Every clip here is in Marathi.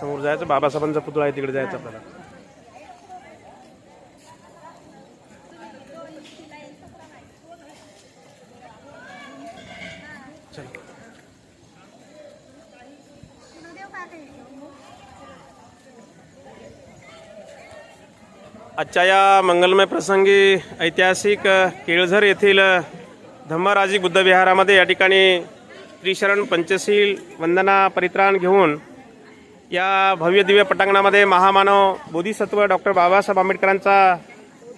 समोर जायचं बाबासाहेबांचा पुतळा आहे तिकडे जायचं आपल्याला. आजच्या या मंगलमय प्रसंगी ऐतिहासिक केळझर येथील धम्मराजी बुद्ध विहारामध्ये या ठिकाणी त्रिशरण पंचशील वंदना परित्राण घेऊन या भव्य दिव्य पटांगणामध्ये महामानव बोधिसत्व डॉक्टर बाबासाहेब आंबेडकरांचा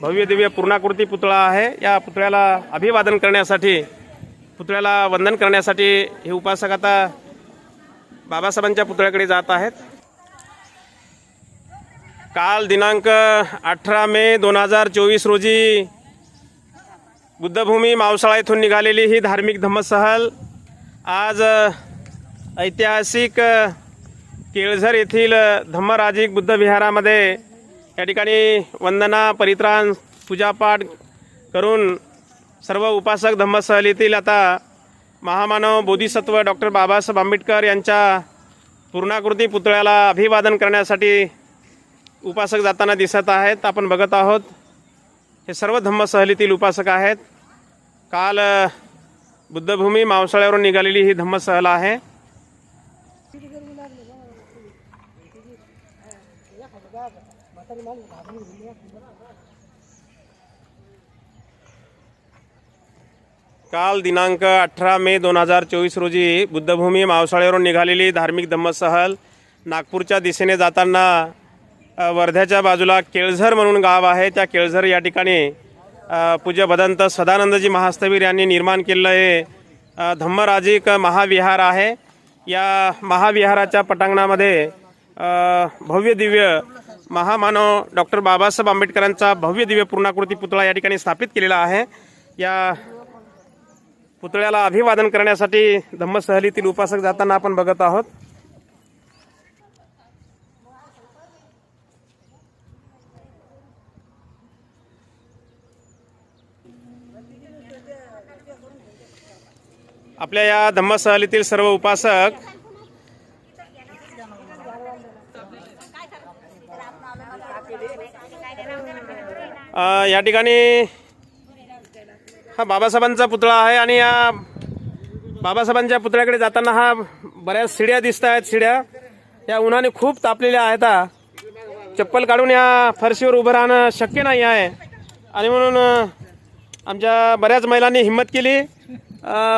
भव्य दिव्य पूर्णाकृती पुतळा आहे. या पुतळ्याला अभिवादन करण्यासाठी पुतळ्याला वंदन करण्यासाठी हे उपासक आता बाबासाहेबांच्या पुतळ्याकडे जात आहेत. काल दिनांक अठरा मे दोन हजार चोवीस रोजी बुद्धभूमी मावसाळा येथून निघालेली ही धार्मिक धम्मसहल आज ऐतिहासिक केळझर येथील धम्मराजिक बुद्ध विहारामध्ये या ठिकाणी वंदना परित्राण पूजापाठ करून सर्व उपासक धम्मसहलीतील आता महामानव बोधिसत्व डॉक्टर बाबासाहेब आंबेडकर यांच्या पूर्णाकृती पुतळ्याला अभिवादन करण्यासाठी उपासक जाताना दिसत आहेत. आपण बघत आहोत हे सर्व धम्मसहलीतील उपासक आहेत. काल बुद्धभूमी मावसाळ्यावरून निघालेली ही धम्मसहल आहे. काल दिनांक अठरा मे दोन हजार चोवीस रोजी बुद्धभूमी मावसाळ्यावरून निघालेली धार्मिक धम्मसहल नागपूरच्या दिशेने जाताना वर्ध्याच्या बाजूला केळझर म्हणून गाव आहे. त्या केळझर या ठिकाणी पूज्य भदंत सदानंदजी महास्तवीर यांनी निर्माण केलेलं हे धम्मराजिक महाविहार आहे. या महाविहाराच्या पटांगणामध्ये भव्य दिव्य महामानव डॉक्टर बाबासाहेब आंबेडकरांचा भव्य दिव्य पूर्णाकृती पुतळा या ठिकाणी स्थापित केलेला आहे. या पुतळ्याला अभिवादन करण्यासाठी धम्मसहलीतील उपासक जाताना आपण बघत आहोत. आपल्या या धम्मसहलीतील सर्व उपासक या ठिकाणी हा बाबासाहेबांचा पुतळा आहे आणि या बाबासाहेबांच्या पुतळ्याकडे जाताना हा बऱ्याच शिड्या दिसत आहेत शिड्या या उन्हाने खूप तापलेल्या आहेत चप्पल काढून या फरशीवर उभं राहणं शक्य नाही आहे. आणि म्हणून आमच्या बऱ्याच महिलांनी हिंमत केली.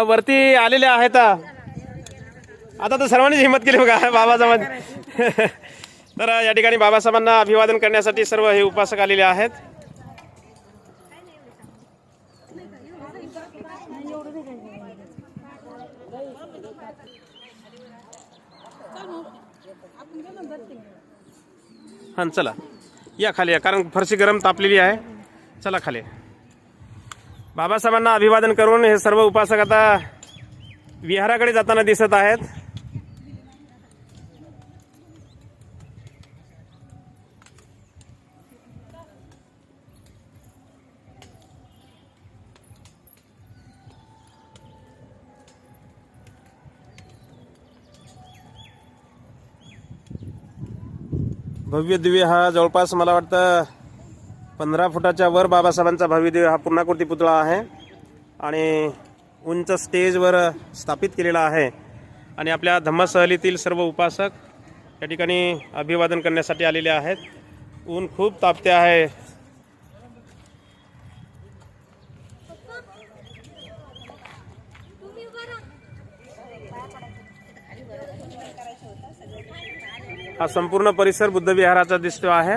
वरती आलेल्या आहेत आता तर सर्वांनीच हिंमत केली बघा बाबासाहेबां तर या ठिकाणी बाबासाहेबांना अभिवादन करण्यासाठी सर्व हे उपासक आलेले आहेत. हां चला. या खाली या कारण फरशी गरम तापलेली आहे. चला खाली. बाबासाहेबांना अभिवादन करून हे सर्व उपासक आता विहाराकडे जाताना दिसत आहेत. भव्य दिव्य हा जवळपास मला वाटतं पंधरा फुटाच्या वर बाबासाहेबांचा भव्य दिव्य हा पूर्णाकृती पुतळा आहे. आणि उंच स्टेजवर स्थापित केलेला आहे. आणि आपल्या धम्मसहलीतील सर्व उपासक या ठिकाणी अभिवादन करण्यासाठी आलेले आहेत. ऊन खूप तापते आहे. हा संपूर्ण परिसर बुद्ध विहाराचा दिसतो आहे.